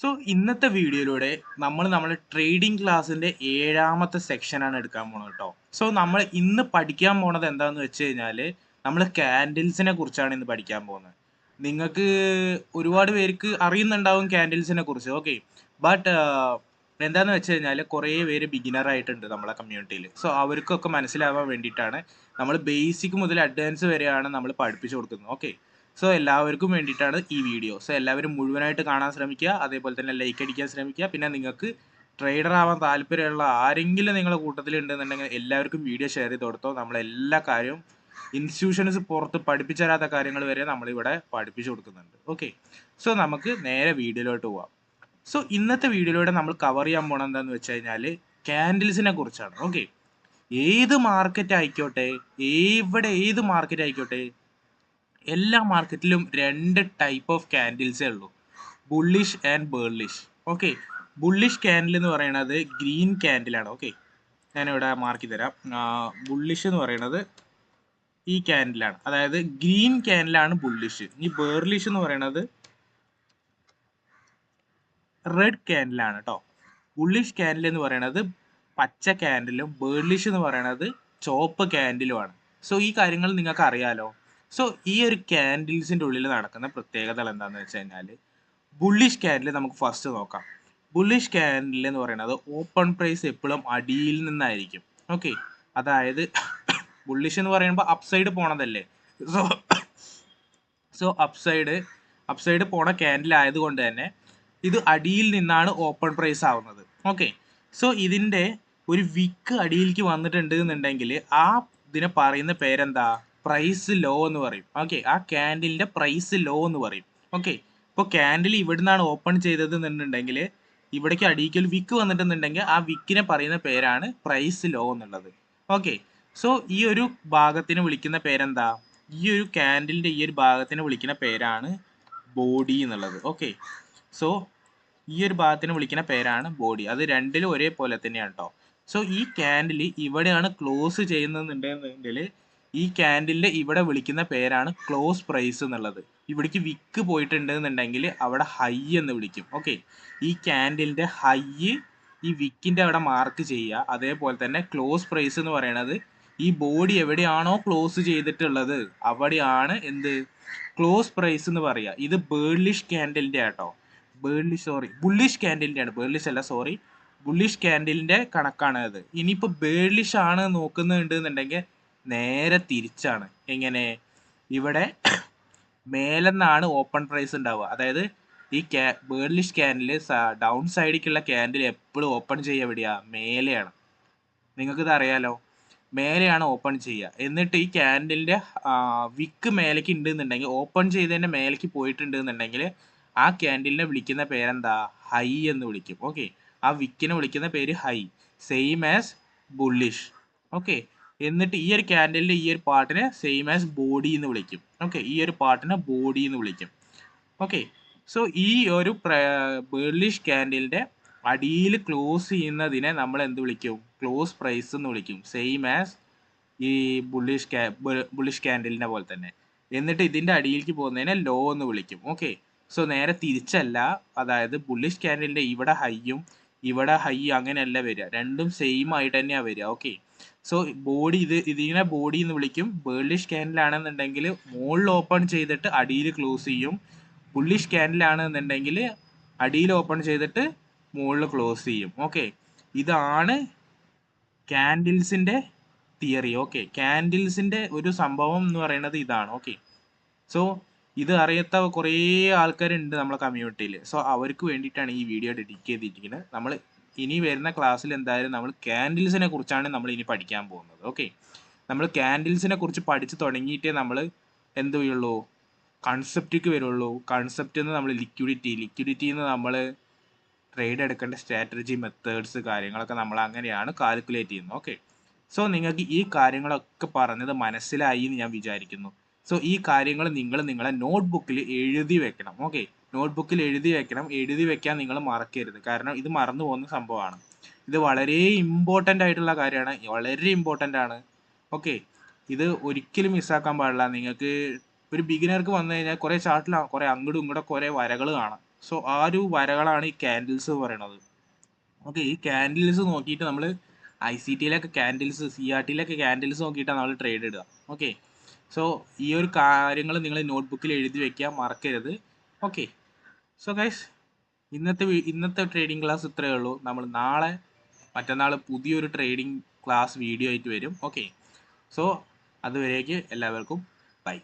So ഇന്നത്തെ വീഡിയോയിലൂടെ നമ്മൾ നമ്മുടെ ട്രേഡിംഗ് ക്ലാസ്സിന്റെ ഏഴാമത്തെ സെക്ഷനാണ് എടുക്കാൻ പോകുന്നത് കേട്ടോ സോ നമ്മൾ ഇന്ന് പഠിക്കാൻ പോണത് എന്താണെന്ന് വെച്ച് കഴിഞ്ഞാൽ നമ്മൾ കാൻഡിൽസിനെ കുറിച്ചാണ് ഇന്ന് പഠിക്കാൻ പോകുന്നത് നിങ്ങൾക്ക് ഒരുപാട് പേർക്ക് അറിയുന്നുണ്ടാവും കാൻഡിൽസിനെ കുറിച്ച് ഓക്കെ ബട്ട് എന്താന്ന് വെച്ച് കഴിഞ്ഞാൽ കുറേ പേര് ബിഗിനർ ആയിട്ടുണ്ട് നമ്മളെ കമ്മ്യൂണിറ്റിയിൽ സോ അവർക്കൊക്കെ മനസ്സിലാവാൻ വേണ്ടിയിട്ടാണ് നമ്മൾ ബേസിക് മുതൽ അഡ്വാൻസ് വരെയാണ് നമ്മൾ പഠിപ്പിച്ചു കൊടുക്കുന്നത് ഓക്കെ സോ എല്ലാവർക്കും വേണ്ടിയിട്ടാണ് ഈ വീഡിയോ സോ എല്ലാവരും മുഴുവനായിട്ട് കാണാൻ ശ്രമിക്കുക. അതേപോലെ തന്നെ ലൈക്ക് അടിക്കാൻ ശ്രമിക്കുക. പിന്നെ നിങ്ങൾക്ക് ട്രേഡർ ആവാൻ താല്പര്യമുള്ള ആരെങ്കിലും നിങ്ങളുടെ കൂട്ടത്തിൽ ഉണ്ടെന്നുണ്ടെങ്കിൽ എല്ലാവർക്കും വീഡിയോ ഷെയർ ചെയ്ത് കൊടുത്തോ. നമ്മളെല്ലാ കാര്യവും ഇൻസ്റ്റിറ്റ്യൂഷൻസ് പുറത്ത് പഠിപ്പിച്ചു തരാത്ത കാര്യങ്ങൾ വരെ നമ്മളിവിടെ പഠിപ്പിച്ചു കൊടുക്കുന്നുണ്ട്. ഓക്കെ സോ നമുക്ക് നേരെ വീഡിയോയിലോട്ട് പോവാം. സോ ഇന്നത്തെ വീഡിയോയിലൂടെ നമ്മൾ കവർ ചെയ്യാൻ പോണത് എന്താണെന്ന് വെച്ച് കഴിഞ്ഞാൽ ക്യാൻഡിൽസിനെ കുറിച്ചാണ്. ഓക്കെ ഏത് മാർക്കറ്റ് ആയിക്കോട്ടെ എവിടെ ഏത് മാർക്കറ്റ് ആയിക്കോട്ടെ എല്ലാ മാർക്കറ്റിലും രണ്ട് ടൈപ്പ് ഓഫ് ക്യാൻഡിൽസേ ഉള്ളൂ. Bullish and bearish okay bullish candle എന്ന് പറയുന്നത് ഗ്രീൻ ക്യാൻഡിലാണ് ഓക്കെ ഞാനിവിടെ മാർക്ക് തരാം. ബുള്ളിഷ് എന്ന് പറയുന്നത് ഈ ക്യാൻഡിലാണ് അതായത് ഗ്രീൻ ക്യാൻഡിലാണ് ബുള്ളിഷ് ഇനി ബേർലിഷ് എന്ന് പറയുന്നത് റെഡ് ക്യാൻഡിലാണ് കേട്ടോ ബുള്ളിഷ് ക്യാൻഡിൽ എന്ന് പറയുന്നത് പച്ച ക്യാൻഡിലും ബേർലിഷ് എന്ന് പറയുന്നത് ചോപ്പ് ക്യാൻഡിലുമാണ് സോ ഈ കാര്യങ്ങൾ നിങ്ങൾക്ക് അറിയാലോ സോ ഈ ഒരു ക്യാൻഡിൽസിന്റെ ഉള്ളിൽ നടക്കുന്ന പ്രത്യേകതകൾ എന്താണെന്ന് വെച്ച് കഴിഞ്ഞാൽ ബുള്ളിഷ് ക്യാൻഡിൽ നമുക്ക് ഫസ്റ്റ് നോക്കാം. ബുള്ളിഷ് ക്യാൻഡിൽ എന്ന് പറയുന്നത് ഓപ്പൺ പ്രൈസ് എപ്പോഴും അടിയിൽ നിന്നായിരിക്കും. ഓക്കെ അതായത് ബുള്ളിഷ് എന്ന് പറയുമ്പോൾ അപ്സൈഡ് പോണതല്ലേ? സോ സോ അപ്സൈഡ് അപ്സൈഡ് പോണ ക്യാൻഡിൽ ആയതുകൊണ്ട് തന്നെ ഇത് അടിയിൽ നിന്നാണ് ഓപ്പൺ പ്രൈസ് ആവുന്നത്. ഓക്കെ സോ ഇതിന്റെ ഒരു വിക്ക് അടിയിലേക്ക് വന്നിട്ടുണ്ട് എന്നുണ്ടെങ്കിൽ ആ ഇതിനെ പറയുന്ന പേരെന്താ? പ്രൈസ് ലോ എന്ന് പറയും. ഓക്കെ ആ ക്യാൻഡിലിന്റെ പ്രൈസ് ലോ എന്ന് പറയും. ഓക്കെ ഇപ്പോൾ ക്യാൻഡിൽ ഇവിടുന്നാണ് ഓപ്പൺ ചെയ്തത് എന്നുണ്ടെങ്കിൽ ഇവിടേക്ക് അടിയിക്കൽ വിക്ക് വന്നിട്ടുണ്ടെങ്കിൽ ആ വിക്കിനെ പറയുന്ന പേരാണ് പ്രൈസ് ലോ എന്നുള്ളത്. ഓക്കെ സോ ഈ ഒരു ഭാഗത്തിന് വിളിക്കുന്ന പേരെന്താ? ഈ ഒരു ക്യാൻഡിലിന്റെ ഈ ഒരു ഭാഗത്തിന് വിളിക്കുന്ന പേരാണ് ബോഡി എന്നുള്ളത്. ഓക്കെ സോ ഈ ഒരു ഭാഗത്തിന് വിളിക്കുന്ന പേരാണ് ബോഡി അത് രണ്ടിലും ഒരേപോലെ തന്നെയാണ് കേട്ടോ സോ ഈ ക്യാൻഡിൽ ഇവിടെയാണ് ക്ലോസ് ചെയ്യുന്നതെന്നുണ്ടെങ്കിൽ ഈ ക്യാൻഡിലിന്റെ ഇവിടെ വിളിക്കുന്ന പേരാണ് ക്ലോസ് പ്രൈസ് എന്നുള്ളത്. ഇവിടേക്ക് വിക്ക് പോയിട്ടുണ്ട് എന്നുണ്ടെങ്കിൽ അവിടെ ഹൈ എന്ന് വിളിക്കും. ഓക്കെ ഈ ക്യാൻഡിലിന്റെ ഹൈ ഈ വിക്കിന്റെ അവിടെ മാർക്ക് ചെയ്യുക. അതേപോലെ തന്നെ ക്ലോസ് പ്രൈസ് എന്ന് പറയുന്നത് ഈ ബോഡി എവിടെയാണോ ക്ലോസ് ചെയ്തിട്ടുള്ളത് അവിടെയാണ് എന്ത്? ക്ലോസ് പ്രൈസ് എന്ന് പറയുക. ഇത് ബേർലിഷ് ക്യാൻഡിലിന്റെ ആട്ടോ. ബേർലിഷ് സോറി ബുള്ളിഷ് ക്യാൻഡിലിന്റെ ആണ്. ബേർലിഷ് അല്ല സോറി ബുള്ളിഷ് ക്യാൻഡിലിന്റെ കണക്കാണ് അത് ഇനിയിപ്പോ ബേർലിഷ് ആണ് നോക്കുന്നുണ്ട് എന്നുണ്ടെങ്കിൽ നേരെ തിരിച്ചാണ്. എങ്ങനെ? ഇവിടെ മേലെന്നാണ് ഓപ്പൺ പ്രൈസ് ഉണ്ടാവുക. അതായത് ഈ ക്യാ ബേർലിഷ് ക്യാൻഡിൽ ഡൗൺ സൈഡിലേക്കുള്ള ക്യാൻഡിൽ എപ്പോഴും ഓപ്പൺ ചെയ്യുക എവിടെയാ മേലെയാണ്. നിങ്ങൾക്കിത് അറിയാലോ? മേലെയാണ് ഓപ്പൺ ചെയ്യുക. എന്നിട്ട് ഈ ക്യാൻഡിലിന്റെ വിക്ക് മേലേക്ക് ഉണ്ട് എന്നുണ്ടെങ്കിൽ ഓപ്പൺ ചെയ്തതിന്റെ മേലേക്ക് പോയിട്ടുണ്ട് എന്നുണ്ടെങ്കിൽ ആ ക്യാൻഡിലിനെ വിളിക്കുന്ന പേരെന്താ? ഹൈ എന്ന് വിളിക്കും. ഓക്കെ ആ വിക്കിനെ വിളിക്കുന്ന പേര് high same as bullish okay എന്നിട്ട് ഈ ഒരു ക്യാൻഡലിന്റെ ഈ ഒരു പാർട്ടിനെ സെയിം ആസ് ബോഡി എന്ന് വിളിക്കും. ഓക്കെ ഈ ഒരു പാർട്ടിനെ ബോഡി എന്ന് വിളിക്കും. ഓക്കെ സോ ഈ ഒരു ബേർലിഷ് ക്യാൻഡലിന്റെ അടിയിൽ ക്ലോസ് ചെയ്യുന്നതിനെ നമ്മൾ എന്ത് വിളിക്കും? ക്ലോസ് പ്രൈസ് എന്ന് വിളിക്കും. സെയിം ആസ് ഈ ബുള്ളിഷ് ബുള്ളിഷ് ക്യാൻഡലിനെ പോലെ തന്നെ. എന്നിട്ട് ഇതിന്റെ അടിയിലേക്ക് പോകുന്നതിനെ ലോ എന്ന് വിളിക്കും. ഓക്കെ സോ നേരെ തിരിച്ചല്ല അതായത് ബുള്ളിഷ് ക്യാൻഡലിന്റെ ഇവിടെ ഹൈയും ഇവിടെ ഹൈ അങ്ങനെയല്ല വരിക. രണ്ടും സെയിം ആയിട്ട് തന്നെയാണ് വരിക. ഓക്കെ സോ ബോഡി ഇത് ഇതിനെ ബോഡി എന്ന് വിളിക്കും. ബേർലിഷ് ക്യാൻഡിൽ ആണെന്നുണ്ടെങ്കിൽ മുകളിൽ ഓപ്പൺ ചെയ്തിട്ട് അടിയിൽ ക്ലോസ് ചെയ്യും. ബുള്ളിഷ് ക്യാൻഡിൽ ആണെന്നുണ്ടെങ്കിൽ അടിയിൽ ഓപ്പൺ ചെയ്തിട്ട് മുകളിൽ ക്ലോസ് ചെയ്യും. ഓക്കെ ഇതാണ് ക്യാൻഡിൽസിന്റെ തിയറി ഓക്കെ ക്യാൻഡിൽസിന്റെ ഒരു സംഭവം എന്ന് പറയുന്നത് ഇതാണ്. ഓക്കെ സോ ഇത് അറിയാത്ത കുറേ ആൾക്കാരുണ്ട് നമ്മളെ കമ്മ്യൂണിറ്റിയിൽ സോ അവർക്ക് വേണ്ടിയിട്ടാണ് ഈ വീഡിയോ ഡെഡിക്കേറ്റ് ചെയ്തിരിക്കുന്നത്. നമ്മൾ ഇനി വരുന്ന ക്ലാസ്സിൽ എന്തായാലും നമ്മൾ ക്യാൻഡിൽസിനെ കുറിച്ചാണ് നമ്മൾ ഇനി പഠിക്കാൻ പോകുന്നത്. ഓക്കെ നമ്മൾ ക്യാൻഡിൽസിനെ കുറിച്ച് പഠിച്ച് തുടങ്ങിയിട്ടേ നമ്മൾ എന്ത് ചെയ്യുള്ളൂ? കൺസെപ്റ്റിക്ക് വരുള്ളൂ. കൺസെപ്റ്റ് എന്ന് നമ്മൾ ലിക്വിഡിറ്റി ലിക്വിഡിറ്റി എന്ന് നമ്മൾ ട്രേഡ് എടുക്കേണ്ട സ്ട്രാറ്റജി മെത്തേഡ്സ് കാര്യങ്ങളൊക്കെ നമ്മൾ അങ്ങനെയാണ് കാൽക്കുലേറ്റ് ചെയ്യുന്നത്. ഓക്കെ സോ നിങ്ങൾക്ക് ഈ കാര്യങ്ങളൊക്കെ പറഞ്ഞത് മനസ്സിലായി എന്ന് ഞാൻ വിചാരിക്കുന്നു. സോ ഈ കാര്യങ്ങൾ നിങ്ങൾ നിങ്ങളെ നോട്ട്ബുക്കിൽ എഴുതി വെക്കണം. ഓക്കെ നോട്ട്ബുക്കിൽ എഴുതി വെക്കണം. എഴുതി വെക്കാൻ നിങ്ങൾ മറക്കരുത്. കാരണം ഇത് മറന്നു പോകുന്ന സംഭവമാണ്. ഇത് വളരെ ഇമ്പോർട്ടന്റ് ആയിട്ടുള്ള കാര്യമാണ്. വളരെ ഇമ്പോർട്ടന്റ് ആണ്. ഓക്കെ ഇത് ഒരിക്കലും മിസ്സാക്കാൻ പാടില്ല. നിങ്ങൾക്ക് ഒരു ബിഗിനർക്ക് വന്നു കഴിഞ്ഞാൽ കുറേ ചാർട്ടിൽ കുറേ അങ്ങോട്ടും ഇങ്ങോട്ടും കുറേ വരകൾ കാണാം. സോ ആ ഒരു വരകളാണ് ഈ ക്യാൻഡിൽസ് പറയുന്നത്. ഓക്കെ ഈ ക്യാൻഡിൽസ് നോക്കിയിട്ട് നമ്മൾ ഐ സി ടിയിലൊക്കെ ക്യാൻഡിൽസ് സി ആർ ടിയിലൊക്കെ ക്യാൻഡിൽസ് നോക്കിയിട്ടാണ് നമ്മൾ ട്രേഡ് ഇടുക. ഓക്കെ സോ ഈ ഒരു കാര്യങ്ങൾ നിങ്ങൾ നോട്ട്ബുക്കിൽ എഴുതി വെക്കുക മറക്കരുത്. ഓക്കെ സോ ഗൈസ് ഇന്നത്തെ ഇന്നത്തെ ട്രേഡിംഗ് ക്ലാസ് ഇത്രയേ ഉള്ളൂ. നമ്മൾ നാളെ മറ്റന്നാൾ പുതിയൊരു ട്രേഡിംഗ് ക്ലാസ് വീഡിയോ ആയിട്ട് വരും. ഓക്കെ സോ അതുവരേക്ക് എല്ലാവർക്കും ബൈ